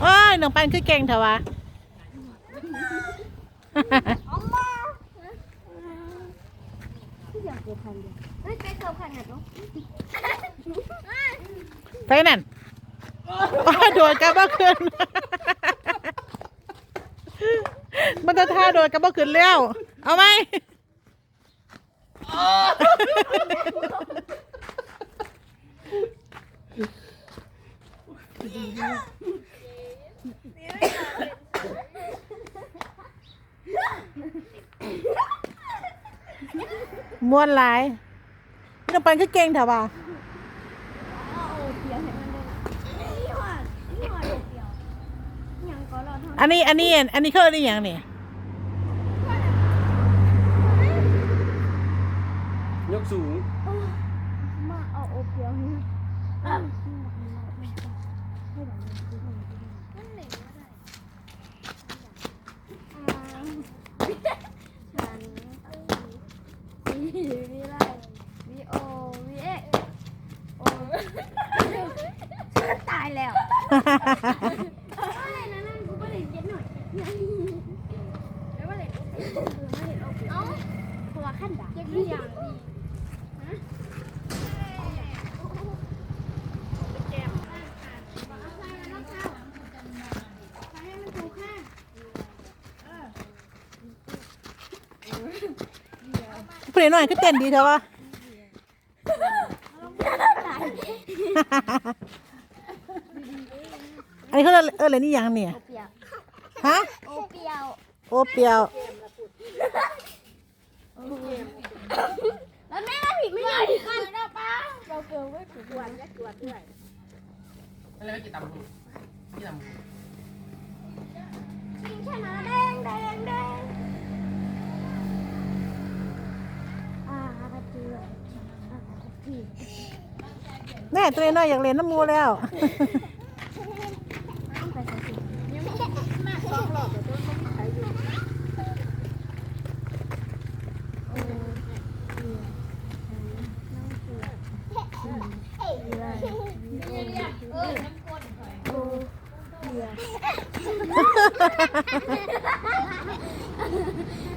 โอ้ยหนังปันคือเก่งเถอะวะไปนั่นโดดกระบอกขึ้นมันจะท่าโดดกระบอกขึ้นแล้ว เอาไหม ม้วนหลายน้องปันคือเก่งเถอะวะอันนี้อันนี้อันนี้เขาเรียกอย่างนี่ยกสูง วีวีไลวีโอวีเอโอตายแล้วอะไรนะนั่นกูก็เลยเย็นหน่อยแล้วว่าอะไรเอ้าตัวขั้นด่าเย็นหรือยัง ผู้ใดหน่อยคือเต้นดีเถอะวะ อันนี้เขาเรียกเอออะไรนี่ยังเนี่ย เปียวฮะ โอเปียวโอเปียว แล้วแม่ก็ผิดไม่ได้กันนะป้าเราเกินไม่ถูกวันและตรวจด้วยอะไรไม่กี่ตำหูกี่ตำหูชิงชนะแดงแดงแดง แน่ตัวน้อยอยากเล่นน้ำมูแล้ว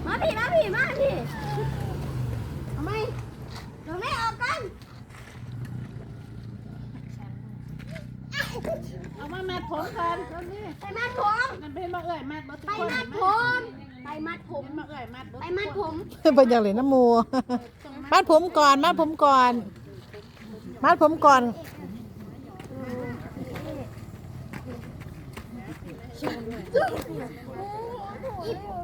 มาพี่มาพี่มาพี่ทำไมเราไม่ออกกัน เอา มามัดผมก่อนตอนนี้ไปมัดผม มันเป็นมาเอ่ยมัดบ่ทุกไปคนมัดผม ไปมัดผม เป็นมาเอ่ยมัดบ่ไปทุกมัดคผนมเป็นอยากเล่นน้ำมูมัดผมก่อนมัดผมก่อนมัดผมก่อน